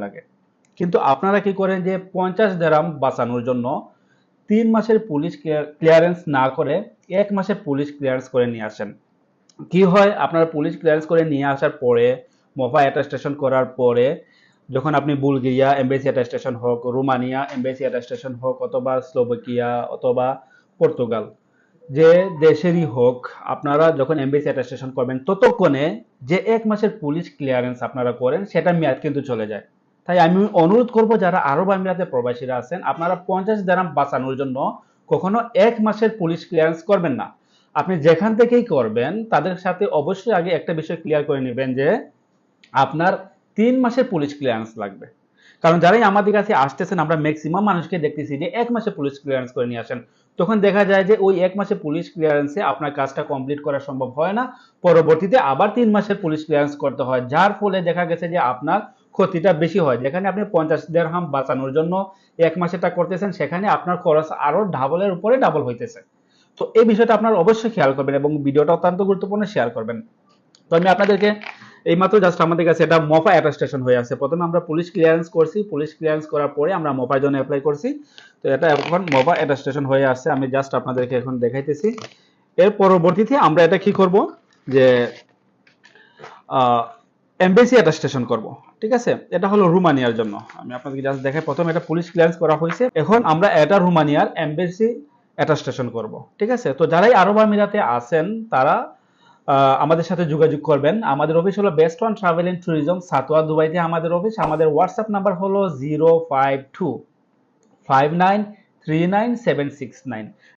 সময় লাগে। কিন্তু আপনারা কি করেন যে পঞ্চাশ দেরাম বাঁচানোর জন্য তিন মাসের পুলিশ ক্লিয়ারেন্স না করে এক মাসের পুলিশ ক্লিয়ারেন্স করে নিয়ে আসেন। কি হয়? আপনারা পুলিশ ক্লিয়ারেন্স করে নিয়ে আসার পরে, মোফা অ্যাটাস্টেশন করার পরে, যখন আপনি বুলগেরিয়া এমবেসি অ্যাটাস্টেশন হোক, রোমানিয়া এমবেসি অ্যাটাস্টেশন হোক, অথবা স্লোভাকিয়া অথবা পর্তুগাল, যে দেশেরই হোক, আপনারা যখন এমবেসি অ্যাটাস্টেশন করবেন, ততক্ষণে যে এক মাসের পুলিশ ক্লিয়ারেন্স আপনারা করেন, সেটা মেয়াদ কিন্তু চলে যায়। তাই আমি অনুরোধ করব যারা আরব আমিরাতে প্রবাসীরা আছেন, আপনারা পঞ্চাশ দারাম বাঁচানোর জন্য কখনো এক মাসের পুলিশ ক্লিয়ারেন্স করবেন না। আপনি যেখান থেকেই করবেন, তাদের সাথে অবশ্যই আগে একটা বিষয় ক্লিয়ার করে নেবেন যে আপনার তিন মাসের পুলিশ ক্লিয়ারেন্স লাগবে। কারণ যারাই আমাদের কাছে আসতেছেন, আমরা ম্যাক্সিমাম মানুষকে দেখতেছি যে এক মাসে পুলিশ ক্লিয়ারেন্স করে নিয়ে আসেন। তখন দেখা যায় যে ওই এক মাসে পুলিশ ক্লিয়ারেন্সে আপনার কাজটা কমপ্লিট করা সম্ভব হয় না। পরবর্তীতে আবার তিন মাসের পুলিশ ক্লিয়ারেন্স করতে হয়। যার ফলে দেখা গেছে যে আপনার ক্ষতিটা বেশি হয়। যেখানে আপনি পঞ্চাশ দেড়হাম বাঁচানোর জন্য এক মাসেটা করতেছেন, সেখানে আপনার খরচ আরও ডাবলের উপরে ডাবল হইতেছে। তো এই বিষয়টা আপনার অবশ্যই খেয়াল করবেন এবং ভিডিওটা অত্যন্ত গুরুত্বপূর্ণ শেয়ার করবেন। তো আমি আপনাদেরকে এইমাত্র জাস্ট আমাদের কাছে এটা মফা অ্যাটাস্টেশন হয়ে আছে। প্রথমে আমরা পুলিশ ক্লিয়ারেন্স করছি। পুলিশ ক্লিয়ারেন্স করার পরে আমরা মফার জন্য অ্যাপ্লাই করছি। তো এটা এখন মফা অ্যাটাস্টেশন হয়ে আসছে আমি জাস্ট আপনাদেরকে এখন দেখাইতেছি। এর পরবর্তীতে আমরা এটা কি করব? যে এমবেসি অ্যাটাস্টেশন করব, ঠিক আছে? এটা হলো রুমানিয়ার জন্য। আমি আপনাদেরকে জাস্ট দেখাই, প্রথমে এটা পুলিশ ক্লিয়ারেন্স করা হয়েছে। এখন আমরা এটা রুমানিয়ার এমবেসি অ্যাটাস্টেশন করব, ঠিক আছে? তো যারাই আরব আমিরাতে আছেন, তারা আমাদের সাথে যোগাযোগ করবেন। আমাদের অফিস হলো best one travel and tourism Satwa দুবাইতে আমাদের অফিস আমাদের হোয়াটসঅ্যাপ নাম্বার হলো zero five two five nine three nine seven six nine